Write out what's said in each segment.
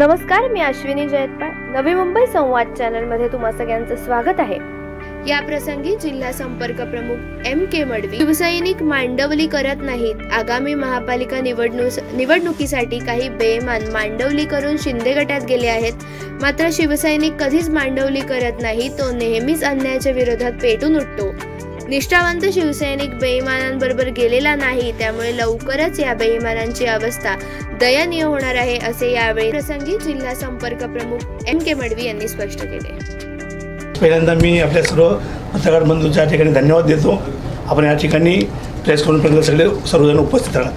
नमस्कार मी अश्विनी जयतपाळ नवी मुंबई संवाद चॅनलमध्ये तुम्हा सगळ्यांचं स्वागत आहे. या प्रसंगी जिल्हा संपर्क प्रमुख एम के मडवी शिवसैनिक मांडवली करत नाहीत. आगामी महापालिका निवडणूक निवडणुकीसाठी काही बेमान मांडवली करून शिंदे गटात गेले आहेत. मात्र शिवसैनिक कधीच मांडवली करत नाही तो नेहमीच अन्यायाच्या विरोधात पेटून उठतो. निष्ठावंत शिवसैनिक बेईमानांबरोबर गेलेला नाही त्यामुळे लवकरच या बेईमानांची अवस्था दयनीय होणार आहे असे यावेळी प्रसंगी जिल्हा संपर्क प्रमुख एम के मडवी यांनी स्पष्ट केले. पहिल्यांदा मी आपल्या सर्व पत्रकार बंधूंच्या ठिकाणी धन्यवाद देतो. आपण या ठिकाणी प्रेस कॉन्फरन्सला सगळे सर्वजण उपस्थित राहणार.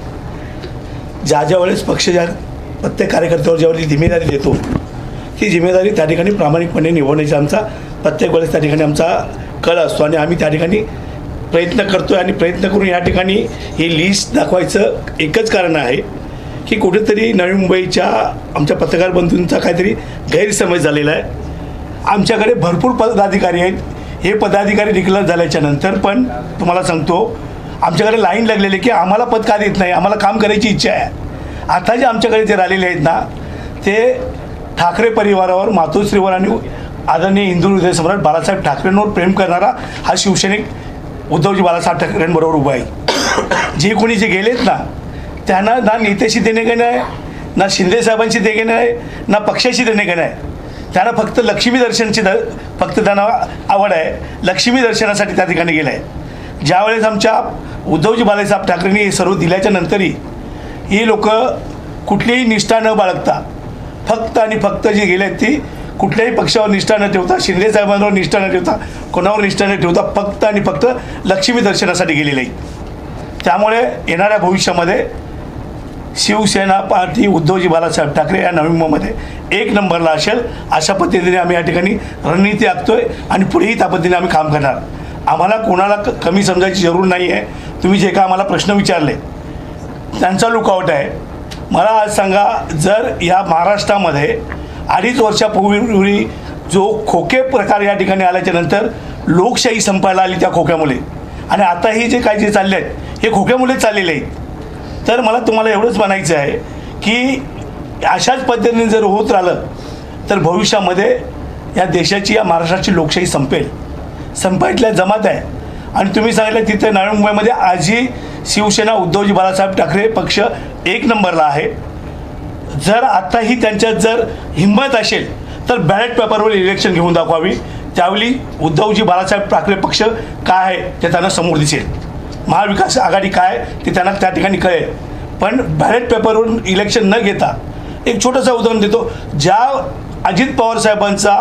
ज्या ज्या वेळेस पक्ष ज्या प्रत्येक कार्यकर्त्यावर ज्यावेळी जिम्मेदारी देतो ती जिम्मेदारी त्या ठिकाणी प्रामाणिकपणे निभवण्याचा आमचा प्रत्येक वेळेस त्या ठिकाणी आमचा कल असतो आणि आम्ही त्या ठिकाणी प्रयत्न करतो आणि प्रयत्न करून या ठिकाणी ही लिस्ट दाखवायचं एकच कारण आहे की कुठेतरी नवी मुंबईच्या आमच्या पत्रकार बंधूंचा काहीतरी गैरसमज झालेला आहे. आमच्याकडे भरपूर पदाधिकारी आहेत. हे पदाधिकारी डिक्लेअर झाल्याच्यानंतर पण तुम्हाला सांगतो आमच्याकडे लाईन लागलेली आहे की आम्हाला पद का देत नाही आम्हाला काम करायची इच्छा आहे. आता जे आमच्याकडे जे राहिलेले आहेत ना ते ठाकरे परिवारावर मातोश्रीवर आणि आदरणीय हिंदू हृदय सम्राट बाळासाहेब ठाकरेंवर प्रेम करणारा हा शिवसैनिक उद्धवजी बाळासाहेब ठाकरेंबरोबर उभं आहे. जे कोणी जे गेलेत ना त्यांना ना नेत्याशी देणे घेणं आहे ना शिंदे साहेबांशी देणे घेणं आहे ना पक्षाशी देणे घेणं आहे. त्यांना फक्त लक्ष्मी दर्शनची द फक्त त्यांना आवड आहे. लक्ष्मी दर्शनासाठी त्या ठिकाणी गेलं आहे ज्यावेळेस आमच्या उद्धवजी बाळासाहेब ठाकरेंनी हे सर्व दिल्याच्या नंतरही ही लोक कुठलीही निष्ठा न बाळगता फक्त आणि फक्त जी गेले आहेत ती कुठल्याही पक्षावर निष्ठा न ठेवता शिंदे साहेबांवर निष्ठा न ठेवता कोणावर निष्ठा न ठेवता फक्त आणि फक्त लक्ष्मी दर्शनासाठी गेलेली आहे त्यामुळे येणाऱ्या भविष्यामध्ये शिवसेना पार्टी उद्धवजी बाळासाहेब ठाकरे या नोव्हेंबरमध्ये एक नंबरला असेल अशा पद्धतीने आम्ही या ठिकाणी रणनीती आखतोय आणि पुढेही त्या पद्धतीने आम्ही काम करणार. आम्हाला कोणाला क कमी समजायची जरूर नाही आहे तुम्ही जे का आम्हाला प्रश्न विचारले त्यांचा लुकआउट आहे. मला आज सांगा जर या महाराष्ट्रामध्ये अडीच वर्षापूर्वी जो खोके प्रकार या ठिकाणी आल्याच्यानंतर लोकशाही संपायला आली त्या खोक्यामुळे. आणि आताही जे काही जे चालले आहेत हे खोक्यामुळेच चाललेले आहेत. तर मला तुम्हाला एवढंच म्हणायचं आहे की अशाच पद्धतीने जर होत राहिलं तर भविष्यामध्ये या देशाची या महाराष्ट्राची लोकशाही संपेल. संपायतल्या जमात आहे. आणि तुम्ही सांगितलं तिथे नवी मुंबईमध्ये आजही शिवसेना उद्धवजी बाळासाहेब ठाकरे पक्ष एक नंबरला आहे. जर आत्ताही त्यांच्यात जर हिंमत असेल तर बॅलेट पेपरवर इलेक्शन घेऊन दाखवावी. त्यावेळी उद्धवजी बाळासाहेब ठाकरे पक्ष काय आहे ते त्यांना समोर दिसेल. महाविकास आघाडी काय ते त्यांना त्या ठिकाणी कळेल. पण बॅलेट पेपरवरून इलेक्शन न घेता एक छोटंसं उदाहरण देतो. ज्या अजित पवार साहेबांचा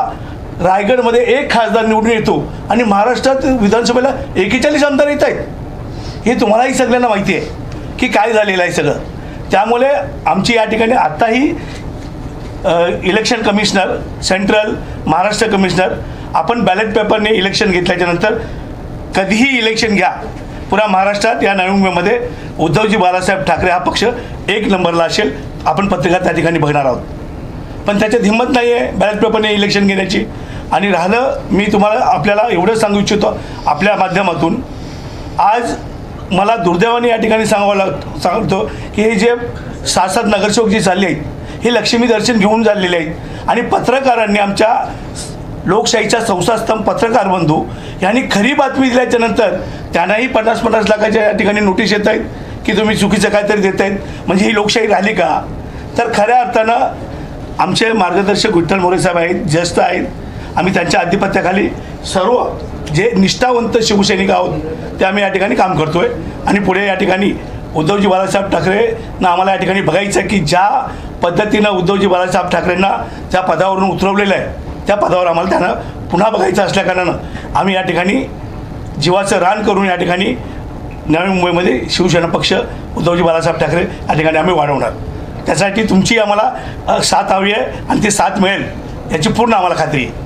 रायगडमध्ये एक खासदार निवडून येतो आणि महाराष्ट्रात विधानसभेला एकेचाळीस आमदार येत आहेत हे तुम्हालाही सगळ्यांना माहिती आहे की काय झालेलं आहे सगळं. त्यामुळे आमची या ठिकाणी आत्ताही election commissioner central Maharashtra commissioner आपण बॅलेट पेपरने इलेक्शन घेतल्याच्या नंतर कधीही इलेक्शन घ्या. पुन्हा महाराष्ट्रात या नवी उद्धवजी बाळासाहेब ठाकरे हा पक्ष एक नंबरला असेल आपण पत्रिका त्या ठिकाणी बघणार आहोत. पण त्याच्यात हिंमत नाही आहे बॅलेट पेपरने इलेक्शन घेण्याची. आणि राहिलं मी तुम्हाला आपल्याला एवढं सांगू इच्छितो आपल्या माध्यमातून आज मला दुर्दैवाने या ठिकाणी सांगावं लाग सांगतो की हे जे सात सात नगरसेवक जे चालले आहेत हे लक्ष्मी दर्शन घेऊन चाललेले आहेत. आणि पत्रकारांनी आमच्या लोकशाहीचा संस्थास्तंभ पत्रकार बंधू यांनी खरी बातमी दिल्याच्यानंतर त्यांनाही पन्नास पन्नास लाखाच्या या ठिकाणी नोटीस येत आहेत की तुम्ही चुकीचं काहीतरी देत आहेत. म्हणजे ही लोकशाही राहिली का? तर खऱ्या अर्थानं आमचे मार्गदर्शक विठ्ठल मोरे साहेब आहेत ज्येष्ठ आहेत. आम्ही त्यांच्या आधिपत्याखाली सर्व जे निष्ठावंत शिवसैनिक आहोत ते आम्ही या ठिकाणी काम करतोय. आणि पुढे या ठिकाणी उद्धवजी बाळासाहेब ठाकरेंना आम्हाला या ठिकाणी बघायचं आहे की ज्या पद्धतीनं उद्धवजी बाळासाहेब ठाकरेंना त्या पदावरून उतरवलेलं आहे त्या पदावर आम्हाला त्यांना पुन्हा बघायचं असल्याकारणानं आम्ही या ठिकाणी जीवाचं रान करून या ठिकाणी नवी मुंबईमध्ये शिवसेना पक्ष उद्धवजी बाळासाहेब ठाकरे या ठिकाणी आम्ही वाढवणार. त्यासाठी तुमची आम्हाला साथ हवी आहे आणि ती साथ मिळेल याची पूर्ण आम्हाला खात्री आहे.